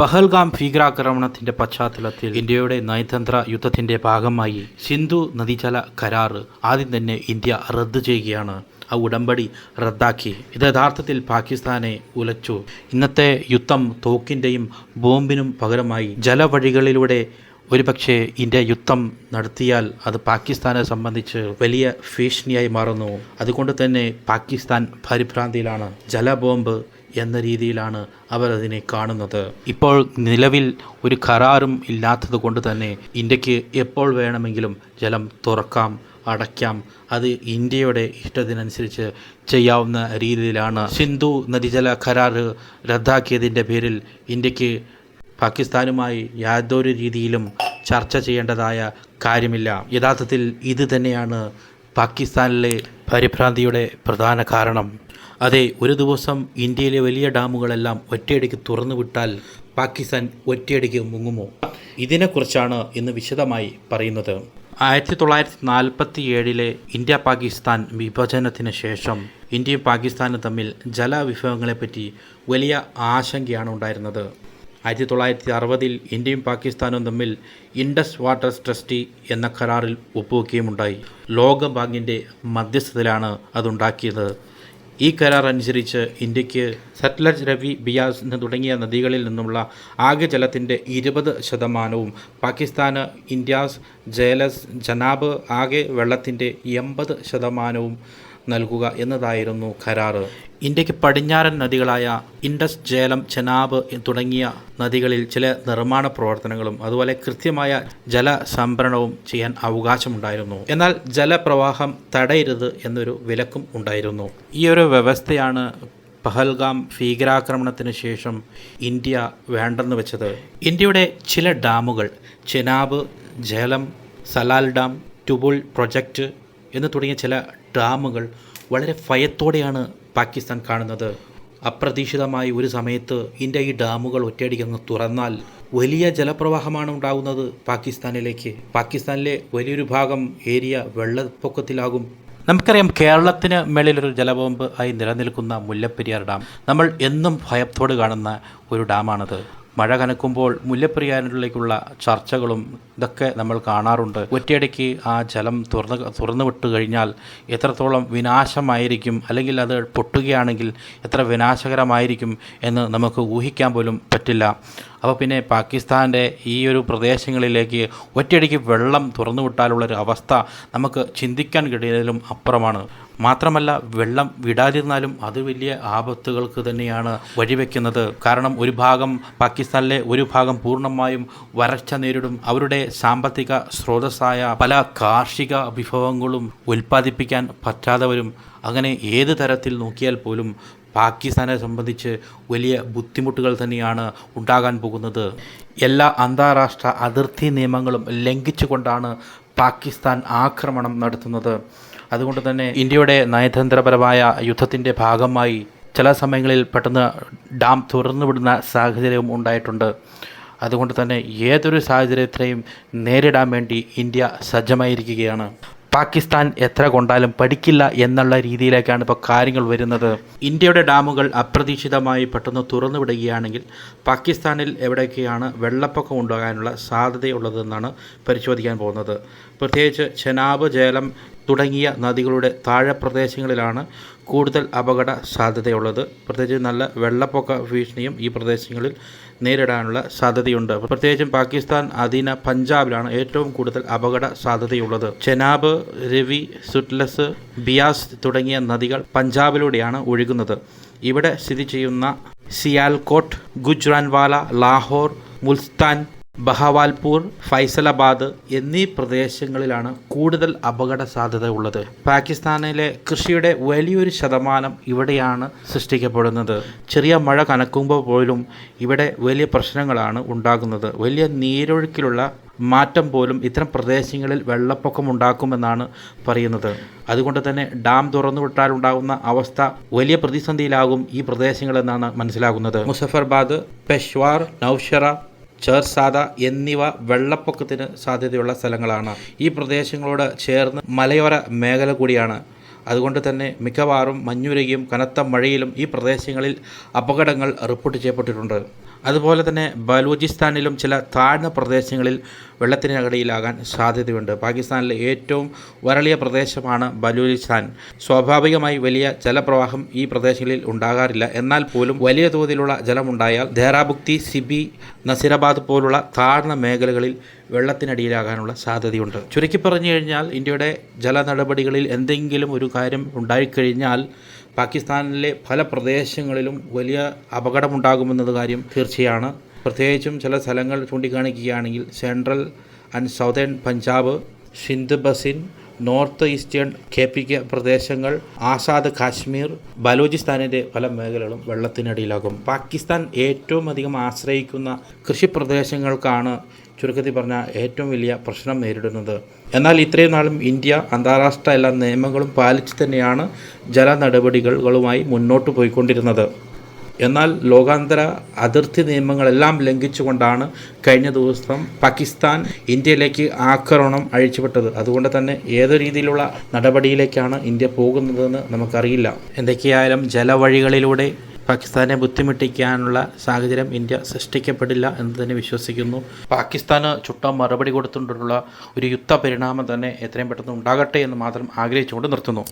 പഹൽഗാം ഭീകരാക്രമണത്തിന്റെ പശ്ചാത്തലത്തിൽ ഇന്ത്യയുടെ നയതന്ത്ര യുദ്ധത്തിന്റെ ഭാഗമായി സിന്ധു നദീജല കരാറ് ആദ്യം തന്നെ ഇന്ത്യ റദ്ദു ചെയ്യുകയാണ്. ആ ഉടമ്പടി റദ്ദാക്കി. ഇത് യഥാർത്ഥത്തിൽ പാകിസ്ഥാനെ ഉലച്ചു. ഇന്നത്തെ യുദ്ധം തോക്കിന്റെയും ബോംബിനും പകരമായി ജലവഴികളിലൂടെ ഒരുപക്ഷെ ഇന്ത്യ യുദ്ധം നടത്തിയാൽ അത് പാകിസ്ഥാനെ സംബന്ധിച്ച് വലിയ ഭീഷണിയായി മാറുന്നു. അതുകൊണ്ട് തന്നെ പാകിസ്ഥാൻ പരിഭ്രാന്തിയിലാണ്. ജലബോംബ് എന്ന രീതിയിലാണ് അവർ അതിനെ കാണുന്നത്. ഇപ്പോൾ നിലവിൽ ഒരു കരാറും ഇല്ലാത്തത് കൊണ്ട് തന്നെ ഇന്ത്യയ്ക്ക് എപ്പോൾ വേണമെങ്കിലും ജലം തുറക്കാം അടയ്ക്കാം അത് ഇന്ത്യയുടെ ഇഷ്ടത്തിനനുസരിച്ച് ചെയ്യാവുന്ന രീതിയിലാണ്. സിന്ധു നദീജല കരാർ റദ്ദാക്കിയതിന്റെ പേരിൽ ഇന്ത്യയ്ക്ക് പാകിസ്ഥാനുമായി യാതൊരു രീതിയിലും ചർച്ച ചെയ്യേണ്ടതായ കാര്യമില്ല. യഥാർത്ഥത്തിൽ ഇത് തന്നെയാണ് പാകിസ്ഥാനിലെ പരിഭ്രാന്തിയുടെ പ്രധാന കാരണം. അതെ ഒരു ദിവസം ഇന്ത്യയിലെ വലിയ ഡാമുകളെല്ലാം ഒറ്റയടിക്ക് തുറന്നു വിട്ടാൽ പാകിസ്ഥാൻ ഒറ്റയടിക്ക് മുങ്ങുമോ? ഇതിനെക്കുറിച്ചാണ് ഇന്ന് വിശദമായി പറയുന്നത്. ആയിരത്തി തൊള്ളായിരത്തി നാൽപ്പത്തി ഏഴിലെ ഇന്ത്യ പാകിസ്ഥാൻ വിഭജനത്തിന് ശേഷം ഇന്ത്യയും പാകിസ്ഥാനും തമ്മിൽ ജലവിഭവങ്ങളെപ്പറ്റി വലിയ ആശങ്കയാണ് ഉണ്ടായിരുന്നത്. ആയിരത്തി തൊള്ളായിരത്തി അറുപതിൽ ഇന്ത്യയും പാകിസ്ഥാനും തമ്മിൽ ഇൻഡസ് വാട്ടർ ട്രസ്റ്റി എന്ന കരാറിൽ ഒപ്പുവെക്കുകയുമുണ്ടായി. ലോക ബാങ്കിന്റെ മധ്യസ്ഥതയിലാണ് അതുണ്ടാക്കിയത്. ഈ കരാർ അനുസരിച്ച് ഇന്ത്യയ്ക്ക് സത്ലജ് രവി ബിയാസ് തുടങ്ങിയ നദികളിൽ നിന്നുള്ള ആകെ ജലത്തിന്റെ ഇരുപത് ശതമാനവും പാകിസ്ഥാന് ഇന്ത്യാസ് ജയലസ് ജനാബ് ആകെ വെള്ളത്തിന്റെ എൺപത് ശതമാനവും നൽകുക എന്നതായിരുന്നു കരാറ്. ഇന്ത്യയ്ക്ക് പടിഞ്ഞാറൻ നദികളായ ഇൻഡസ് ജേലം ചെനാബ് തുടങ്ങിയ നദികളിൽ ചില നിർമ്മാണ പ്രവർത്തനങ്ങളും അതുപോലെ കൃത്യമായ ജല സംഭരണവും ചെയ്യാൻ അവകാശമുണ്ടായിരുന്നു. എന്നാൽ ജലപ്രവാഹം തടയരുത് എന്നൊരു വിലക്കും ഉണ്ടായിരുന്നു. ഈ ഒരു വ്യവസ്ഥയാണ് പഹൽഗാം ഭീകരാക്രമണത്തിന് ശേഷം ഇന്ത്യ വേണ്ടെന്ന് വെച്ചത്. ഇന്ത്യയുടെ ചില ഡാമുകൾ ചെനാബ് ജേലം സലാൽ ഡാം ടുബുൾ പ്രൊജക്റ്റ് എന്ന് തുടങ്ങിയ ചില ഡാമുകൾ വളരെ ഭയത്തോടെയാണ് പാകിസ്ഥാൻ കാണുന്നത്. അപ്രതീക്ഷിതമായി ഒരു സമയത്ത് ഇന്ത്യ ഈ ഡാമുകൾ ഒറ്റയടിക്ക് അങ്ങ് തുറന്നാൽ വലിയ ജലപ്രവാഹമാണ് ഉണ്ടാകുന്നത് പാകിസ്ഥാനിലേക്ക്. പാകിസ്ഥാനിലെ വലിയൊരു ഭാഗം ഏരിയ വെള്ളപ്പൊക്കത്തിലാകും. നമുക്കറിയാം കേരളത്തിന് മേളിലൊരു ജലബോംബ് ആയി നിലനിൽക്കുന്ന മുല്ലപ്പെരിയാർ ഡാം. നമ്മൾ എന്നും ഭയത്തോട് കാണുന്ന ഒരു ഡാമാണത്. മഴ കനക്കുമ്പോൾ മുല്ലപ്പെരിയാറിലേക്കുള്ള ചർച്ചകളും ഇതൊക്കെ നമ്മൾ കാണാറുണ്ട്. ഒറ്റയടിക്ക് ആ ജലം തുറന്ന് തുറന്നു വിട്ട് കഴിഞ്ഞാൽ എത്രത്തോളം വിനാശമായിരിക്കും അല്ലെങ്കിൽ അത് പൊട്ടുകയാണെങ്കിൽ എത്ര വിനാശകരമായിരിക്കും എന്ന് നമുക്ക് ഊഹിക്കാൻ പോലും പറ്റില്ല. അപ്പോൾ പിന്നെ പാകിസ്ഥാന്റെ ഈ ഒരു പ്രദേശങ്ങളിലേക്ക് ഒറ്റയടിക്ക് വെള്ളം തുറന്നു വിട്ടാലുള്ളൊരു അവസ്ഥ നമുക്ക് ചിന്തിക്കാൻ കഴിയുന്നതിലും അപ്പുറമാണ്. മാത്രമല്ല വെള്ളം വിടാതിരുന്നാലും അത് വലിയ ആപത്തുകൾക്ക് തന്നെയാണ് വഴിവെക്കുന്നത്. കാരണം ഒരു ഭാഗം പാകിസ്ഥാനിലെ ഒരു ഭാഗം പൂർണമായും വരൾച്ച നേരിടും. അവരുടെ സാമ്പത്തിക സ്രോതസ്സായ പല കാർഷിക വിഭവങ്ങളും ഉൽപ്പാദിപ്പിക്കാൻ പറ്റാതെ വരും. അങ്ങനെ ഏത് തരത്തിൽ നോക്കിയാൽ പോലും പാകിസ്ഥാനെ സംബന്ധിച്ച് വലിയ ബുദ്ധിമുട്ടുകൾ തന്നെയാണ് ഉണ്ടാകാൻ പോകുന്നത്. എല്ലാ അന്താരാഷ്ട്ര അതിർത്തി നിയമങ്ങളും ലംഘിച്ചുകൊണ്ടാണ് പാകിസ്ഥാൻ ആക്രമണം നടത്തുന്നത്. അതുകൊണ്ട് തന്നെ ഇന്ത്യയുടെ നയതന്ത്രപരമായ യുദ്ധത്തിന്റെ ഭാഗമായി ചില സമയങ്ങളിൽ പെട്ടെന്ന് ഡാം തുറന്നുവിടുന്ന സാഹചര്യവും ഉണ്ടായിട്ടുണ്ട്. അതുകൊണ്ട് തന്നെ ഏതൊരു സാഹചര്യത്തെയും നേരിടാൻ വേണ്ടി ഇന്ത്യ സജ്ജമായിരിക്കുകയാണ്. പാകിസ്ഥാൻ എത്ര കൊണ്ടാലും പഠിക്കില്ല എന്നുള്ള രീതിയിലേക്കാണ് ഇപ്പോൾ കാര്യങ്ങൾ വരുന്നത്. ഇന്ത്യയുടെ ഡാമുകൾ അപ്രതീക്ഷിതമായി പെട്ടെന്ന് തുറന്നു വിടുകയാണെങ്കിൽ പാകിസ്ഥാനിൽ എവിടെയൊക്കെയാണ് വെള്ളപ്പൊക്കം ഉണ്ടാകാനുള്ള സാധ്യതയുള്ളതെന്നാണ് പരിശോധിക്കാൻ പോകുന്നത്. പ്രത്യേകിച്ച് ചെനാബ് ജേലം തുടങ്ങിയ നദികളുടെ താഴെ പ്രദേശങ്ങളിലാണ് കൂടുതൽ അപകട സാധ്യതയുള്ളത്. പ്രത്യേകിച്ച് നല്ല വെള്ളപ്പൊക്ക ഭീഷണിയും ഈ പ്രദേശങ്ങളിൽ നേരിടാനുള്ള സാധ്യതയുണ്ട്. പ്രത്യേകിച്ചും പാകിസ്ഥാൻ അധീന പഞ്ചാബിലാണ് ഏറ്റവും കൂടുതൽ അപകട സാധ്യതയുള്ളത്. ചെനാബ് രവി സുറ്റ്ലസ് ബിയാസ് തുടങ്ങിയ നദികൾ പഞ്ചാബിലൂടെയാണ് ഒഴുകുന്നത്. ഇവിടെ സ്ഥിതി ചെയ്യുന്ന സിയാൽകോട്ട് ഗുജ്റാൻവാല ലാഹോർ മുൽസ്ഥാൻ ബഹവാൽപൂർ ഫൈസലാബാദ് എന്നീ പ്രദേശങ്ങളിലാണ് കൂടുതൽ അപകട സാധ്യത ഉള്ളത് പാകിസ്ഥാനിലെ കൃഷിയുടെ വലിയൊരു ശതമാനം ഇവിടെയാണ് സൃഷ്ടിക്കപ്പെടുന്നത്. ചെറിയ മഴ കനക്കുമ്പോൾ പോലും ഇവിടെ വലിയ പ്രശ്നങ്ങളാണ് ഉണ്ടാകുന്നത്. വലിയ നീരൊഴുക്കിലുള്ള മാറ്റം പോലും ഇത്തരം പ്രദേശങ്ങളിൽ വെള്ളപ്പൊക്കം ഉണ്ടാക്കുമെന്നാണ് പറയുന്നത്. അതുകൊണ്ട് തന്നെ ഡാം തുറന്നു വിട്ടാലുണ്ടാകുന്ന അവസ്ഥ വലിയ പ്രതിസന്ധിയിലാകും ഈ പ്രദേശങ്ങളെന്നാണ് മനസ്സിലാകുന്നത്. മുസഫർബാദ് പെഷ്വാർ നൌഷറ ചേർസാദ എന്നിവ വെള്ളപ്പൊക്കത്തിന് സാധ്യതയുള്ള സ്ഥലങ്ങളാണ്. ഈ പ്രദേശങ്ങളോട് ചേർന്ന് മലയോര മേഖല കൂടിയാണ്. അതുകൊണ്ട് തന്നെ മിക്കവാറും മഞ്ഞുരുകയും കനത്ത മഴയിലും ഈ പ്രദേശങ്ങളിൽ അപകടങ്ങൾ റിപ്പോർട്ട് ചെയ്യപ്പെട്ടിട്ടുണ്ട്. അതുപോലെ തന്നെ ബലൂചിസ്ഥാനിലും ചില താഴ്ന്ന പ്രദേശങ്ങളിൽ വെള്ളത്തിനടിയിലാകാൻ സാധ്യതയുണ്ട്. പാകിസ്ഥാനിലെ ഏറ്റവും വരളിയ പ്രദേശമാണ് ബലൂചിസ്ഥാൻ. സ്വാഭാവികമായി വലിയ ജലപ്രവാഹം ഈ പ്രദേശങ്ങളിൽ ഉണ്ടാകാറില്ല. എന്നാൽ പോലും വലിയ തോതിലുള്ള ജലമുണ്ടായാൽ ദേറാബുക്തി സിബി നസീറാബാദ് പോലുള്ള താഴ്ന്ന മേഖലകളിൽ വെള്ളത്തിനടിയിലാകാനുള്ള സാധ്യതയുണ്ട്. ചുരുക്കി പറഞ്ഞു കഴിഞ്ഞാൽ ഇന്ത്യയുടെ ജല നടപടികളിൽ എന്തെങ്കിലും ഒരു കാര്യം ഉണ്ടായിക്കഴിഞ്ഞാൽ പാകിസ്ഥാനിലെ പല പ്രദേശങ്ങളിലും വലിയ അപകടമുണ്ടാകുമെന്നത് കാര്യം തീർച്ചയാണ്. പ്രത്യേകിച്ചും ചില സ്ഥലങ്ങൾ ചൂണ്ടിക്കാണിക്കുകയാണെങ്കിൽ central and southern Punjab Sindh basin north eastern K P K പ്രദേശങ്ങൾ ആസാദ് കാശ്മീർ ബലൂചിസ്ഥാനിന്റെ പല മേഖലകളും വെള്ളത്തിനടിയിലാകും. പാകിസ്ഥാൻ ഏറ്റവും അധികം ആശ്രയിക്കുന്ന കൃഷി പ്രദേശങ്ങൾക്കാണ് ചുരുക്കത്തിൽ പറഞ്ഞ ഏറ്റവും വലിയ പ്രശ്നം നേരിടുന്നത്. എന്നാൽ ഇത്രയും നാളും ഇന്ത്യ അന്താരാഷ്ട്ര എല്ലാ നിയമങ്ങളും പാലിച്ചു തന്നെയാണ് ജല നടപടികളുമായി മുന്നോട്ട് പോയിക്കൊണ്ടിരുന്നത്. എന്നാൽ ലോകാന്തര അതിർത്തി നിയമങ്ങളെല്ലാം ലംഘിച്ചുകൊണ്ടാണ് കഴിഞ്ഞ ദിവസം പാകിസ്ഥാൻ ഇന്ത്യയിലേക്ക് ആക്രമണം അഴിച്ചുവിട്ടത്. അതുകൊണ്ട് തന്നെ ഏത് രീതിയിലുള്ള നടപടിയിലേക്കാണ് ഇന്ത്യ പോകുന്നതെന്ന് നമുക്കറിയില്ല. എന്തൊക്കെയായാലും ജലവഴികളിലൂടെ പാകിസ്ഥാനെ ബുദ്ധിമുട്ടിക്കാനുള്ള സാഹചര്യം ഇന്ത്യ സൃഷ്ടിക്കപ്പെടില്ല എന്ന് തന്നെ വിശ്വസിക്കുന്നു. പാകിസ്ഥാന് ചുട്ട മറുപടി കൊടുത്തുകൊണ്ടുള്ള ഒരു യുദ്ധ പരിണാമം തന്നെ എത്രയും പെട്ടെന്ന് ഉണ്ടാകട്ടെ എന്ന് മാത്രം ആഗ്രഹിച്ചുകൊണ്ട് നിർത്തുന്നു.